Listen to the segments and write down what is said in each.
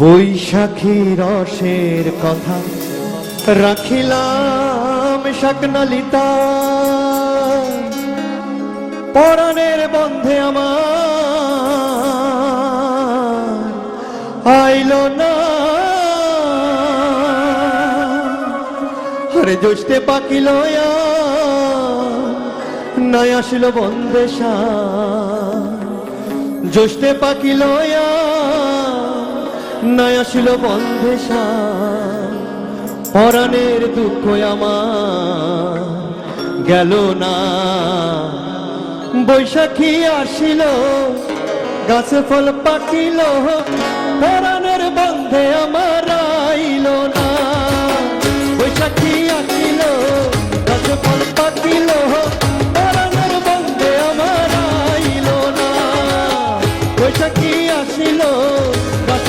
বৈশাখী রসের কথা রাখিলাম শাকনালিতা। পরাণের বন্ধে আমার আইল না। আরে জ্যৈষ্ঠে পাকিল নাই আসিল বন্দেশা জ্যৈষ্ঠে পাকিল নাই আসিল বন্দেশা পরাণের দুঃখ আমার গেল না। বৈশাখী আসিল, গাছে ফল পাকিল, পরাণের বন্ধে আমার আইল না। বৈশাখী আসিল, গাছে ফল পাকিল বন্ধে আমার আইল না। বৈশাখী আসিল, গাছে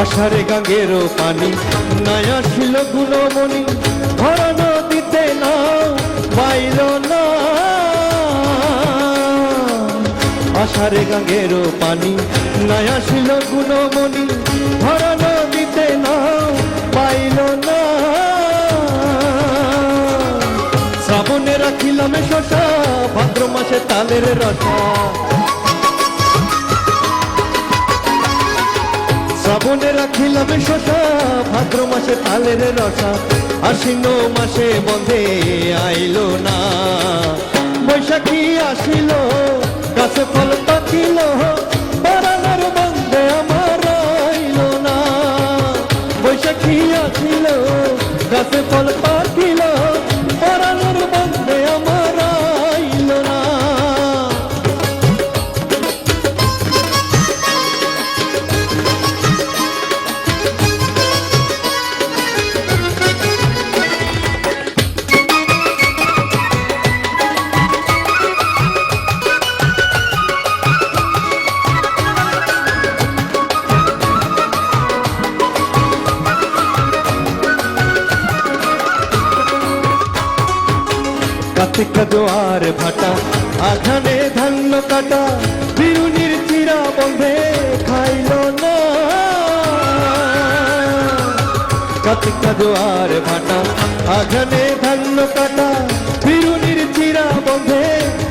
আষাঢ়ে গাঙ্গেরও পানি। নাই আসিল গুণমণি ভরা নদীতে নাও পাইল না আষাঢ়ে গাঙ্গেরও পানি, নাই আসিল গুণমণি ভরা নদীতে নাও পাইল না শ্রাবণে রাখিলাম শশা, ভাদ্র মাসে তালের রসা। শ্রাবণে রাখিলাম শশা ভাদ্র মাসে তালের রসা। আশ্বিন মাসে বন্ধে আইল না। বৈশাখী আসিল, গাছে ফল পাকিল বারানার বন্ধে আমার আইল না। বৈশাখী আসিল, গাছে ফল পাকিল কার্তিক জোয়ার ভাটা আঘানে ধান্য কাটা, বিরুনির চিরা বন্ধে খাইল না। কার্তিক জোয়ার ভাটা আঘানে ধান্য কাটা, বিরুনির চিরা বন্ধে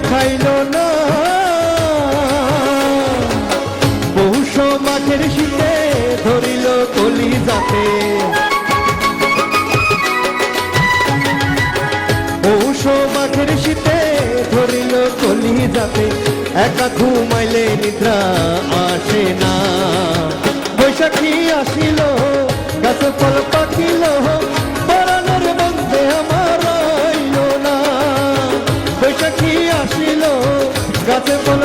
খাইল না। পৌষ মাঠের শীতে ধরিল কলি যাতে একা ঘুমাইলে নিদ্রা আসে না। বৈশাখী আসিল, গাছে ফল পাকিল পরানোর বন্ধে আমার না। বৈশাখী আসিল, গাছে ফল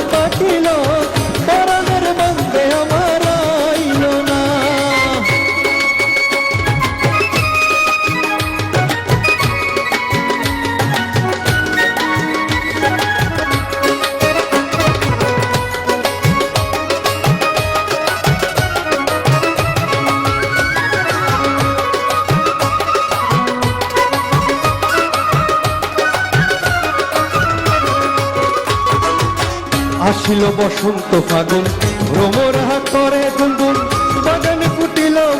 আসিল বসন্ত ফাগুন ভ্রমরা করে গুনগুন, বাগানে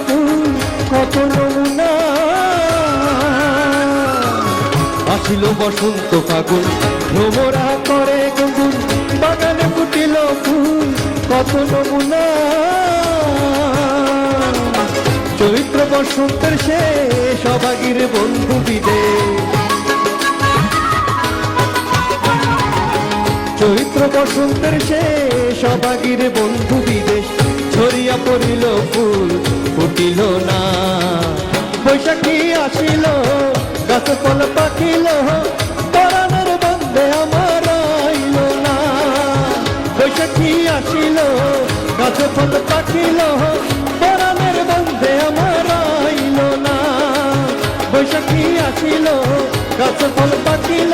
ফুল, কত নমুনা। আসিল বসন্ত ফাগুন ভ্রমরা করে গুনগুন, বাগানে ফুল, কত নমুনা। চৈত্র বসন্তের শেষ অবাগির বন্ধু বিদেশ। বসন্তের শেষ অবাগির বন্ধু বিদেশ। ছড়িয়া পড়িল ফুল, ফুটিল না। বৈশাখী আসিল গাছ ফল পাখিল পরানের বন্ধে আমার আইল না। বৈশাখী আসিল গাছ ফল পাখিল পরানের বন্ধে আমার আইল না। বৈশাখী আসিল গাছ ফল পাখিল